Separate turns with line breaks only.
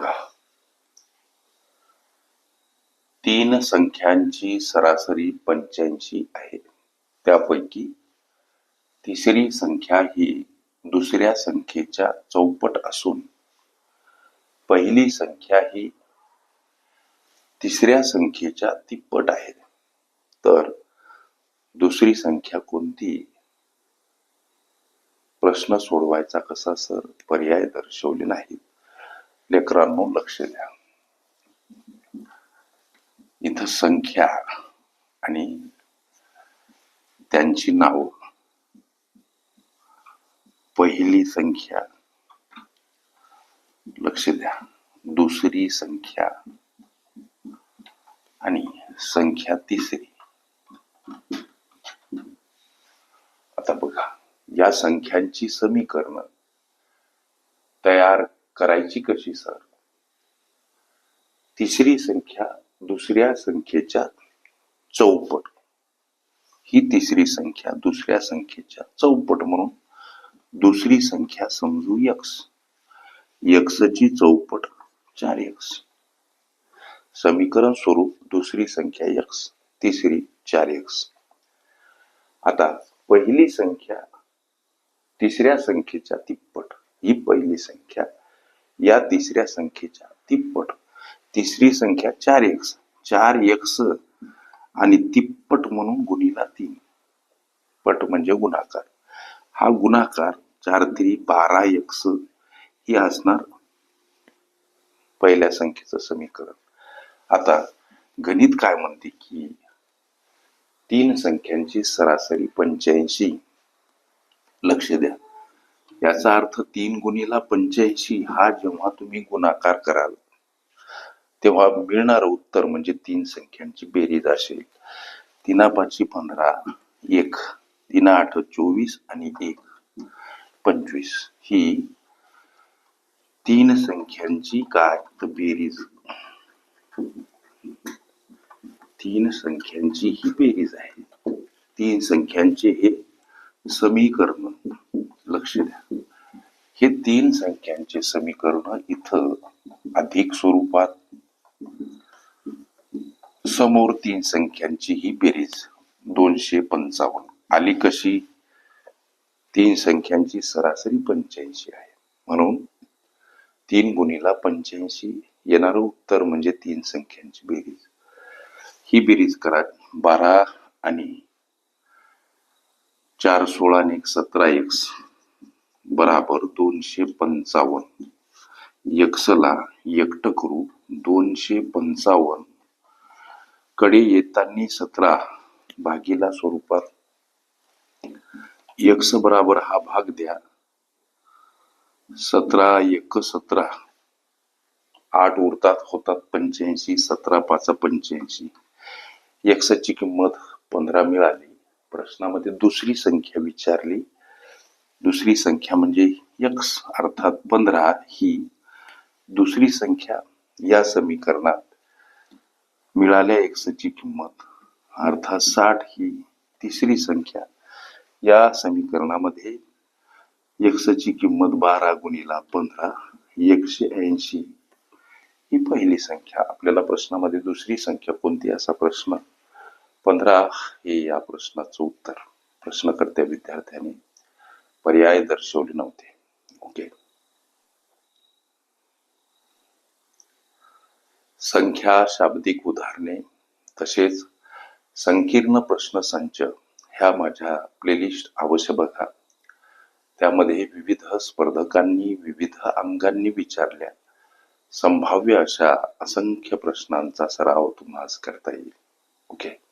बघा. तीन संख्यांची सरासरी पंच्याऐंशी आहे. त्यापैकी तिसरी संख्या ही दुसऱ्या संख्येच्या चौपट असून पहिली संख्या ही तिसऱ्या संख्येच्या तिप्पट आहे. तर दुसरी संख्या कोणती? प्रश्न सोडवायचा कसा सर? पर्याय दर्शवले नाहीत. लेकरांनो लक्ष द्या. इथं संख्या आणि त्यांची नाव. पहिली संख्या. लक्ष द्या. दुसरी संख्या. आणि संख्या तिसरी. आता बघा या संख्यांची समीकरण तयार करायची कशी सर? तिसरी संख्या दुसऱ्या संख्येच्या चौपट. ही तिसरी संख्या दुसऱ्या संख्येच्या चौपट म्हणून दुसरी संख्या समजू यक्स यक्सची चौपट चार यक्स समीकरण स्वरूप दुसरी संख्या यक्स तिसरी चार यक्स आता पहिली संख्या तिसऱ्या संख्येच्या तिप्पट. ही पहिली संख्या या तिसऱ्या संख्येच्या. तिप्पट तिसरी संख्या चार एक्स चार एक्स आणि तिप्पट म्हणून गुणीला तीन. पट म्हणजे गुणाकार. हा गुणाकार चार त्री बारा एक्स ही असणार पहिल्या संख्येचं समीकरण. आता गणित काय म्हणते की तीन संख्यांची सरासरी पंच्याऐंशी. लक्ष द्या. याचा अर्थ तीन गुणीला पंच्याऐंशी हा जेव्हा तुम्ही गुणाकार कराल तेव्हा मिळणार उत्तर म्हणजे तीन संख्यांची बेरीज असेल. तीना पाचशे पंधरा एक तीना आठ चोवीस आणि एक पंचवीस. ही तीन संख्यांची काय? तर बेरीज. तीन संख्यांची ही बेरीज आहे. तीन संख्यांचे हे समीकरण लक्ष द्या. हे तीन संख्यांचे समीकरण इथं अधिक स्वरूपात समोर तीन संख्यांची ही बेरीज दोनशे पंचावन्न. आली कशी? तीन संख्यांची सरासरी पंच्याऐंशी आहे. म्हणून तीन गुणीला पंच्याऐंशी येणारं उत्तर म्हणजे तीन संख्यांची बेरीज. ही बेरीज करा बारा आणि चार सोळा आणि एक सतरा एक बराबर दोनशे पंचावन्न. यक्षला एकट करू दोनशे पंचावन्न. कडे येताना सतरा भागीला स्वरूपात. यक्ष बराबर हा भाग द्या. सतरा एक सतरा. आठ उरतात होतात पंच्याऐंशी सतरा पाच पंच्याऐंशी. एक्सची किंमत पंधरा मिळाली. प्रश्नामध्ये दुसरी संख्या विचारली. दुसरी संख्या म्हणजे यक्स अर्थात पंधरा ही दुसरी संख्या या समीकरणात मिळाल्या एक्सची किंमत. अर्थात साठ ही तिसरी संख्या या समीकरणामध्ये एक्सची किंमत बारा गुणिला पंधरा एकशे ऐंशी ही पहिली संख्या. आपल्याला प्रश्नामध्ये दुसरी संख्या कोणती असा प्रश्न? पंधरा हे या प्रश्नाचं उत्तर. प्रश्नकर्त्या विद्यार्थ्याने पर्याय दर्शवले नव्हते. ओके संख्या शाब्दिक उदाहरणे तसेच संकीर्ण प्रश्न संच ह्या माझ्या प्लेलिस्ट अवश्य बघा. त्यामध्ये विविध स्पर्धकांनी विविध अंगांनी विचारल्या. संभाव्य अशा असंख्य प्रश्नांचा सराव तुम्हाला करता येईल. ओके